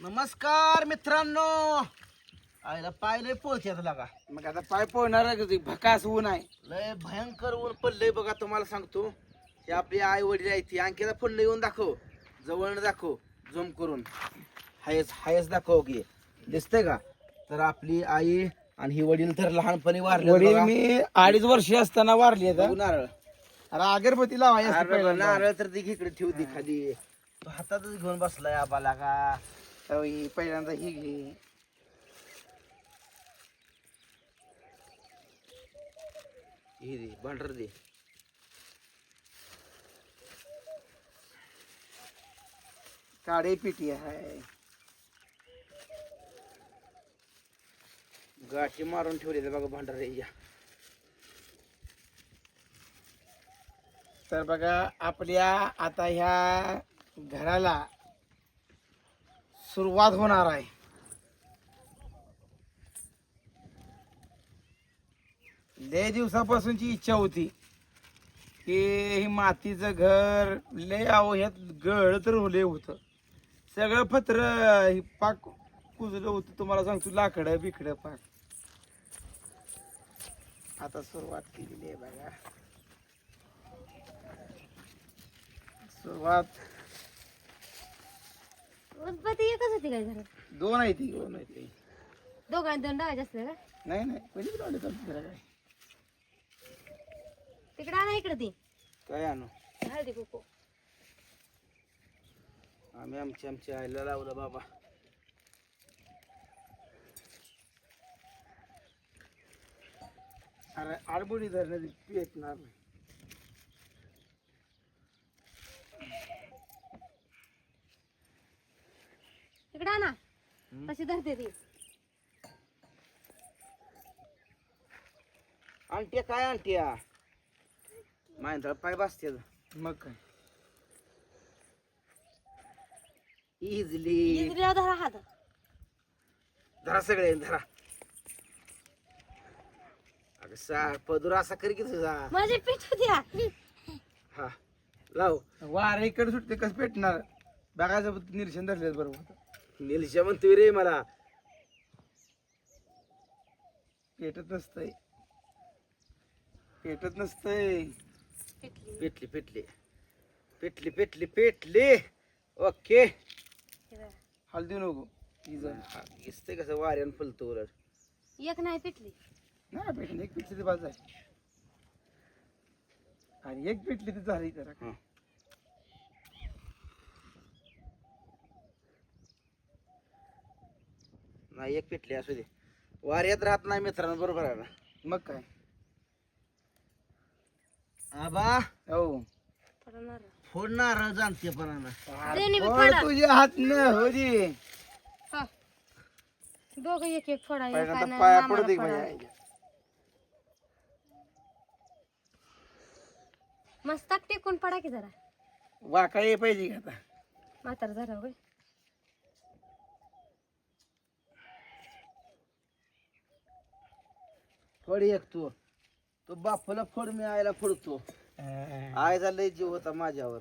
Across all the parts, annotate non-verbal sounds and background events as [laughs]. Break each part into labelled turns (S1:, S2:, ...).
S1: नमस्कार मित्रांनो. आईला पाय लय पोहत्यात लागा
S2: मग आता पाय पोहणार भकास ऊन आहे.
S1: लय भयंकर ऊन पडलंय बघा तुम्हाला सांगतो. हे आपली आई वडील आहे ती अंकिता फुडलं येऊन दाखव. जवळ दाखव झूम करून. हायस हायस दाखव की. दिसतंय का? तर आपली आई आणि ही वडील तर लहानपणी वारले
S2: वडील
S1: बघा.
S2: मी अडीच वर्षे असताना वारली
S1: बघू नारळ.
S2: अरे अगरबत्ती लावायची.
S1: नारळ तर ती इकडे ठेवू दे खाली. तो हातातच घेऊन बसलाय आबाला का?
S2: ही पहिल्यांदा ही घे.
S1: हे दे भांडर दे.
S2: काळे पिठी आहे.
S1: गाठी मारून ठेवले बघा भांडार या.
S2: तर बघा आपल्या आता ह्या घराला सुरुवात होणार आहे. लय दिवसापासूनची इच्छा होती की हे मातीचं घर लय अहो ह्यात गळ तर होले होतं. सगळं पत्र हे पाक कुजलं होतं तुम्हाला सांगतो लाकडं बिकडं पाक. आता सुरुवात केलेली आहे बघा. सुरुवात
S3: उत्पत्ती एकच होती काय घरात?
S2: दोन आहे ती दोन आहे ती
S3: दोघांनी दोन डावायचे असते का?
S2: नाही नाही पहिली जरा काय.
S3: तिकडे आणा इकडे ती.
S1: काय आणू?
S3: हळदी कुकू.
S1: आम्ही आमच्या आमच्या आईला लावलं बाबा.
S2: अरे आडबोडी धरण्याची पेटणार नाही.
S3: तिकडे आणा तशी धरते ती.
S1: आणट्या काय आणट्या माहिंद्रा पाय बसते
S2: मग काय?
S1: इजली.
S3: इकडे धरा हात.
S1: धरा सगळे धरा. अगं सा पदूर असा कर की तुझा?
S3: माझे पीठ द्या
S1: हा. लाव.
S2: वार इकडे सुटते कसं पेटणार? बघायचं निरीक्षण धरले बरोबर.
S1: निलशा म्हणतोय रे मला.
S2: पेटत नसतंय. पेटत नसतंय.
S1: पेटली पेटली. पेटली पेटली पेटली. ओके.
S2: हळदी नको.
S1: दिसतंय कसं वाऱ्यान फुलतो उलट.
S3: एक नाही पिटली.
S2: नाही पेटली एक पेटली ती बाज आहे. आणि एक पेटली ती झाली तर
S1: नाही एक पेटली असू दे. वाऱ्यात राहत नाही मित्रांनो बरोबर आहे ना?
S2: मग काय?
S1: आबा!
S2: हो.
S3: नारळ.
S1: फोडणार जाणते पण
S3: त्यांनी बी
S2: फोड
S3: फोडा.
S2: तुझे हात न हो जी
S3: हा. दोघं एक एक फोडा एक
S2: पहिल्यांदा
S3: आणि
S2: पाया
S3: आम्हाला
S2: पडते
S3: फोडा.
S2: माझ्या
S3: मस्त टेकून पडा की जरा.
S2: वाका ये पाहिजे का आता.
S3: म्हातार जरा होय.
S1: फोड एक तू. तो बापाला फोड मी आईला फोडतो आईचा लय जीव होता माझ्यावर.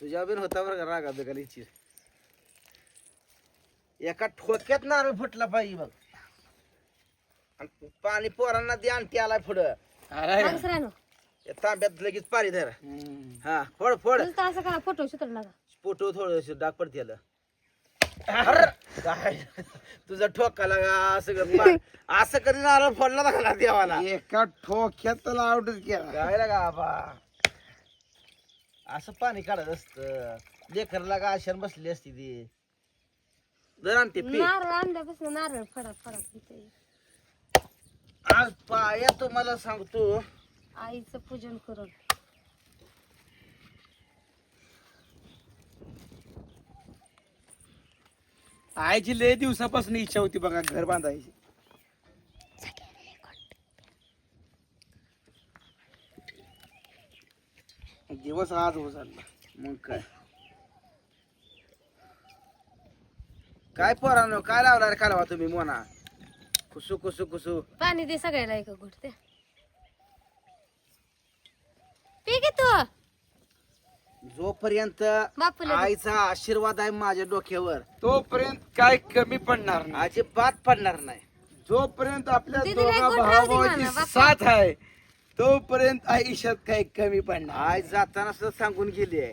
S1: तुझ्या बिन होता बरं का रागा बेगालीची एका ठोक्यात नारळ फुटला पाहिजे बघ. आणि पाणी पोरांना दे आणखी आलाय. पुढं या तांब्यात लगेच पाणी धर. हा फोड फोड.
S3: असं करा फोटो
S1: फोटो थोडं डाग पडते [laughs] काय? तुझा ठोका लागा सगळं पा- असं कधी नारळ फोडला लागला देवाला?
S2: एका ठोक्यात आउटच केला.
S1: काय लागा आबा असं पाणी काढत असत. लेकरला का आशान बसली असती ती? जर आणते पी.
S3: नारळ आणल्यापासून नारळ फडा फडा पितोय.
S1: आज पाया तुम्हाला सांगतो.
S3: आईचं पूजन करून.
S2: आईची लय दिवसापासून इच्छा होती बघा घर बांधायची. दिवस आज हो चालला
S1: मग काय? काय पोरानो काय लावला रे कालवा तुम्ही मोना? कुसू कुसू कुसू
S3: पाणी दे सगळ्याला एक घुटते. पी की तू.
S1: जोपर्यंत
S3: बापूला.
S1: आईचा आशीर्वाद आहे माझ्या डोक्यावर
S2: तोपर्यंत काय कमी पडणार नाही
S1: अजिबात पडणार नाही
S2: जोपर्यंत आपल्या
S3: दीदीला एक
S2: दोघा भावाची
S3: बापा.
S2: साथ आहे तोपर्यंत आयुष्यात काही कमी पडणार
S1: आई जाताना सुद्धा सांगून गेली आहे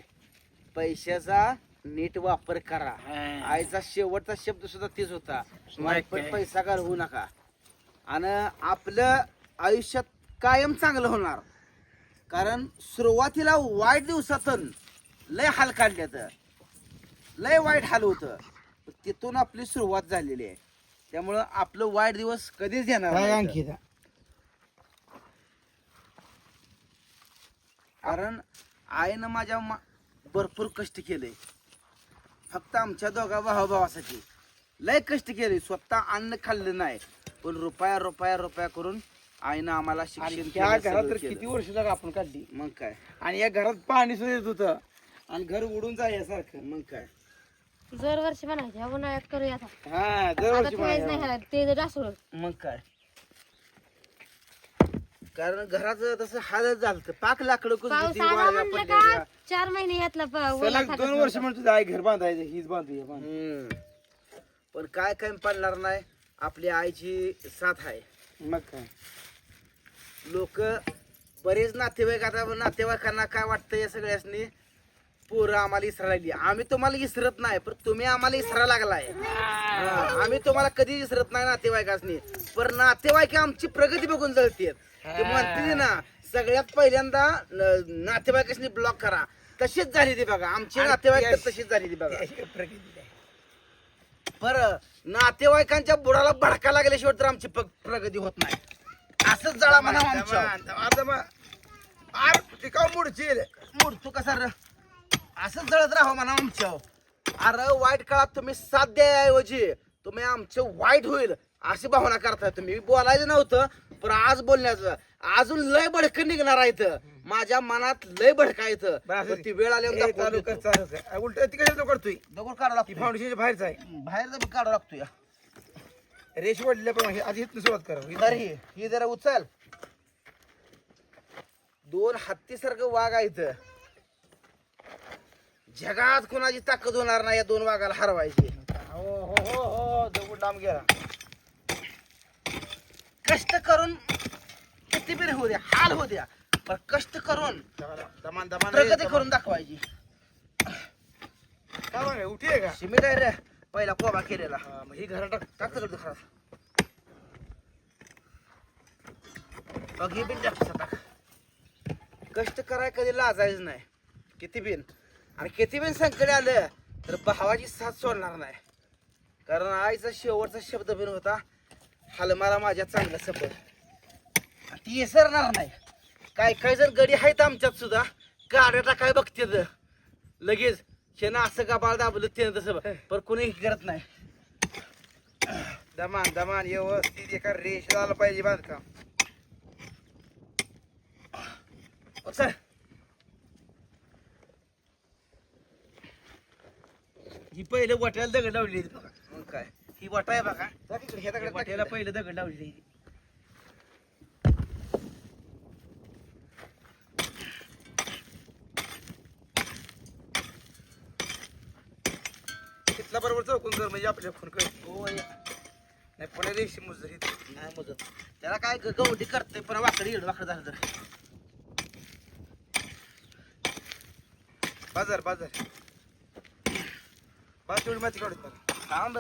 S1: पैशाचा नीट वापर करा
S2: हा.
S1: आईचा शेवटचा शब्द सुद्धा तीच होता पण. पैसा घालवू नका आणि आपलं आयुष्यात कायम चांगलं होणार कारण सुरुवातीला वाईट दिवसातून लय हाल काढल्यात लय वाईट हाल होतं. तिथून आपली सुरुवात झालेली आहे. त्यामुळं आपलं वाईट दिवस कधीच येणार नाहीत.
S2: अंकिता?
S1: कारण आईनं माझ्या मा- भरपूर कष्ट केले. फक्त आमच्या दोघा भावाभावासाठी लय कष्ट केले. स्वतः अन्न खाल्लं नाही. पण रुपया रुपया रुपया करून आईनं आम्हाला
S2: आणि
S1: शिक्षण
S2: त्या
S1: केलं,
S2: घरात
S1: सगळं
S2: तर
S1: केलं.
S2: किती वर्ष जागा आपण काढली?
S1: मग काय?
S2: आणि या घरात पाणी सुद्धा येत होतं. आणि घर उडून जायसारखं
S1: मग काय?
S3: दरवर्षी म्हणायचे ह्या उन्हाळ्यात करूया आता.
S2: हा
S3: आता
S2: दरवर्षी
S3: ठेवायचं नाही
S2: म्हणायचं.
S3: ह्याला, ते डासळ
S1: मग काय? कारण घराचं तसं हालत झालं पाक लाकडं
S3: पाऊस
S1: कुजबुजी
S3: आला
S1: वाळल्या
S3: म्हणलं
S1: पडलेल्या.
S3: का? चार महिने यातला प- ओला
S2: सलग
S3: थाटत
S2: दोन वर्ष. म्हणतो आई घर बांधायचं हीच बांधू हे बांधू.
S1: हम्म. पण काय काय पडणार नाही आपली आईची साथ आहे.
S2: मग काय?
S1: लोक बरेच नातेवाईक आता नातेवाईकांना काय वाटतं या सगळ्यासनी? पोरं आम्हाला इसरा लागली आम्ही तुम्हाला इसरत नाही पण तुम्ही आम्हाला इसरा लागलाय. हा, आम्ही तुम्हाला कधी इसरत नाही नातेवाईकासनी. पण नातेवाईक आमची प्रगती बघून जळतेत ते म्हणते ना सगळ्यात पहिल्यांदा न- नातेवाईकासनी ब्लॉक करा. तशीच झाली ती बघा. आमची नातेवाईक तर तशीच झाली ती बघा. पर नातेवाईकांच्या बुडाला भडका लागल्याशिवाय तर आमची प- प्रगती होत नाही. असंच जळा म्हणा आमच्या
S2: आता मग. आर टिकाव मुडची
S1: मूड तू कसा र असंच जळत राहा म्हणा आमच्या अरे वाईट काळात तुम्ही साथ द्याऐवजी तुम्ही आमचं वाईट होईल अशी भावना करताय तुम्ही. बोलायचं नव्हतं पण आज बोलण्याचं. अजून लय भडकं निघणार आहे इथं. माझ्या मनात लय भडका येतं पण ती वेळ आल्यावर दाखवून देतो.
S2: उलट ती कशाला करतोय
S1: दगड काढा
S2: ती
S1: लागतो
S2: फाउंडेशनच्या बाहेरच आहे.
S1: बाहेर जर काढा लागतो या
S2: रेश वाढल्याप्रमाणे आधी इथनं सुरुवात करा.
S1: तर ही ही जरा उचल. दोन हत्तीसारखं वाघ आहे इथं. जगात कोणाची ताकद होणार नाही या दोन वाघाला हरवायची.
S2: हो हो हो हो दगड लांब गेला.
S1: कष्ट करून किती बी होऊ द्या हाल होऊ द्या पण कष्ट करून
S2: दमान दमान
S1: प्रगती करून दाखवायची.
S2: काय उठी का?
S1: सिमेंट आहे रे पहिला कोबा केलेला.
S2: हा, मग ही घरात टाक
S1: टाक तिकडे बघ ही बिन टाक कष्ट कराय कधी लाजायचं नाही. किती बिन? आणि किती पण संकट आलं तर भावाची साथ सोडणार नाही. कारण आईचा शेवटचा शब्द बिन होता हलमाला माझ्या चांगलं सफर ती विसरणार नाही. काय काय जर गडी आहेत आमच्यात सुद्धा गाड्या टाकाय बघते लगेच शेना असं का बाळ दाबलं ते तसं पण कोणी करत नाही.
S2: दमान दमान व्यवस्थित एका रेष आलं पाहिजे बांधकाम.
S1: सर ही पहिले वाट्याला दगड लावली बघा. मग काय? ही वाटा आहे बघा.
S2: ह्या दगडात टाक
S1: वाट्याला. पहिले दगड लावली
S2: तिथला बरोबर चौकून कर म्हणजे आपल्या फोन कर.
S1: हो
S2: नाही पुणे रेषी मुजरी
S1: नाही मदत त्याला काय गवंडी करते पण वाकडी येड वाकड झालं तर.
S2: बाजार बाजार. बाजार तेवढी माती काढत मला
S1: थांब